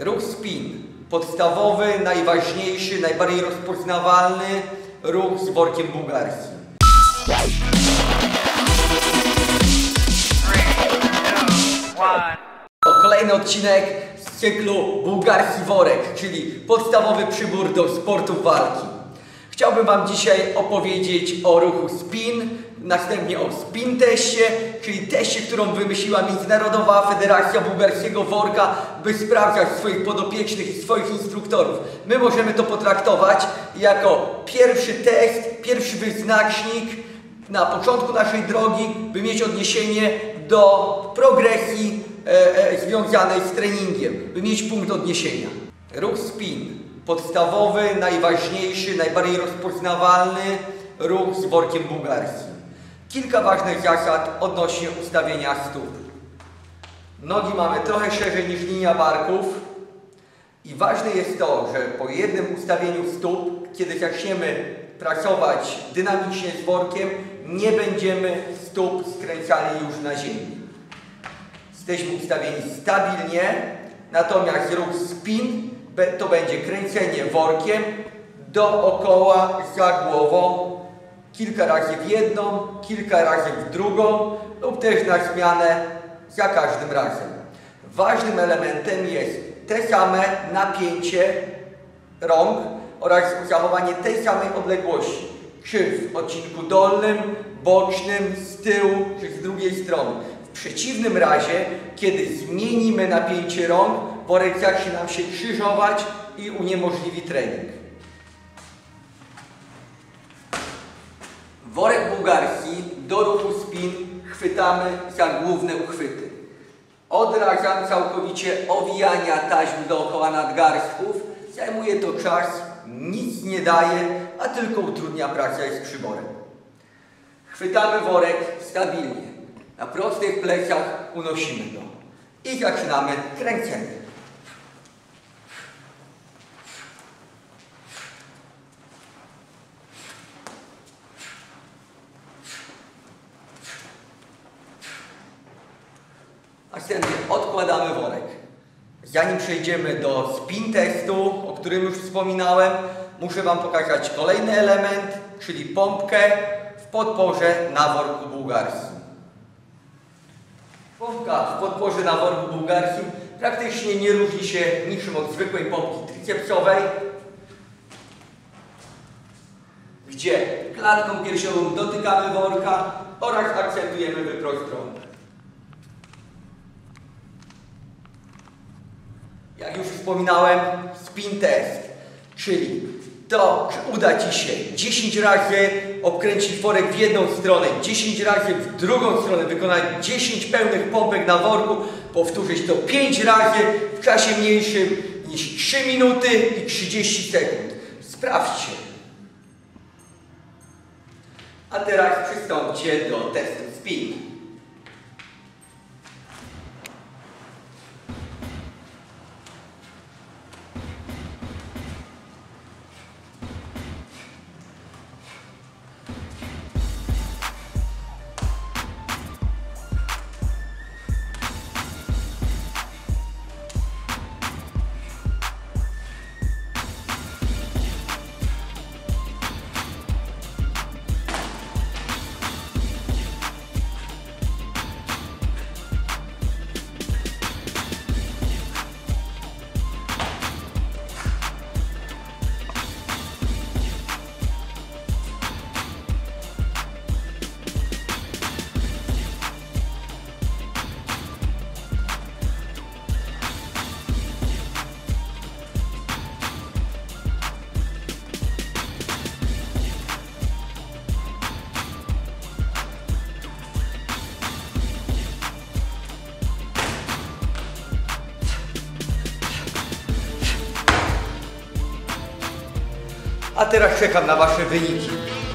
Ruch spin. Podstawowy, najważniejszy, najbardziej rozpoznawalny ruch z workiem bułgarskim. Kolejny odcinek z cyklu Bułgarski Worek, czyli podstawowy przybór do sportu walki. Chciałbym Wam dzisiaj opowiedzieć o ruchu spin, następnie o spin teście, czyli teście, którą wymyśliła Międzynarodowa Federacja Bułgarskiego Worka, by sprawdzać swoich podopiecznych i swoich instruktorów. My możemy to potraktować jako pierwszy test, pierwszy wyznacznik na początku naszej drogi, by mieć odniesienie do progresji e, e, związanej z treningiem, by mieć punkt odniesienia. Ruch spin. Podstawowy, najważniejszy, najbardziej rozpoznawalny ruch z workiem bułgarskim. Kilka ważnych zasad odnośnie ustawienia stóp. Nogi mamy trochę szerzej niż linia barków i ważne jest to, że po jednym ustawieniu stóp, kiedy zaczniemy pracować dynamicznie z workiem, nie będziemy stóp skręcali już na ziemi. Jesteśmy ustawieni stabilnie, natomiast ruch spin to będzie kręcenie workiem dookoła za głową, kilka razy w jedną, kilka razy w drugą lub też na zmianę za każdym razem. Ważnym elementem jest te same napięcie rąk oraz zachowanie tej samej odległości. Czy w odcinku dolnym, bocznym, z tyłu, czy z drugiej strony. W przeciwnym razie, kiedy zmienimy napięcie rąk, worek zacznie nam się krzyżować i uniemożliwi trening. Worek bułgarski do ruchu spin chwytamy za główne uchwyty. Odradzam całkowicie owijania taśm dookoła nadgarstków. Zajmuje to czas, nic nie daje, a tylko utrudnia pracę z przyborem. Chwytamy worek stabilnie. Na prostych plecach unosimy go. I zaczynamy kręcenie. Odkładamy worek. Zanim przejdziemy do spin testu, o którym już wspominałem, muszę Wam pokazać kolejny element, czyli pompkę w podporze na worku bułgarskim. Pompka w podporze na worku bułgarskim praktycznie nie różni się niczym od zwykłej pompki tricepsowej, gdzie klatką piersiową dotykamy worka oraz akcentujemy wyprost rąk. Jak już wspominałem, spin test, czyli to, czy uda Ci się 10 razy obkręcić worek w jedną stronę, 10 razy w drugą stronę, wykonać 10 pełnych pompek na worku, powtórzyć to 5 razy w czasie mniejszym niż 3 minuty i 30 sekund. Sprawdźcie. A teraz przystąpcie do testu spin. A teraz czekam na Wasze wyniki.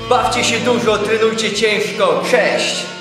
Bawcie się dużo, trenujcie ciężko. Cześć!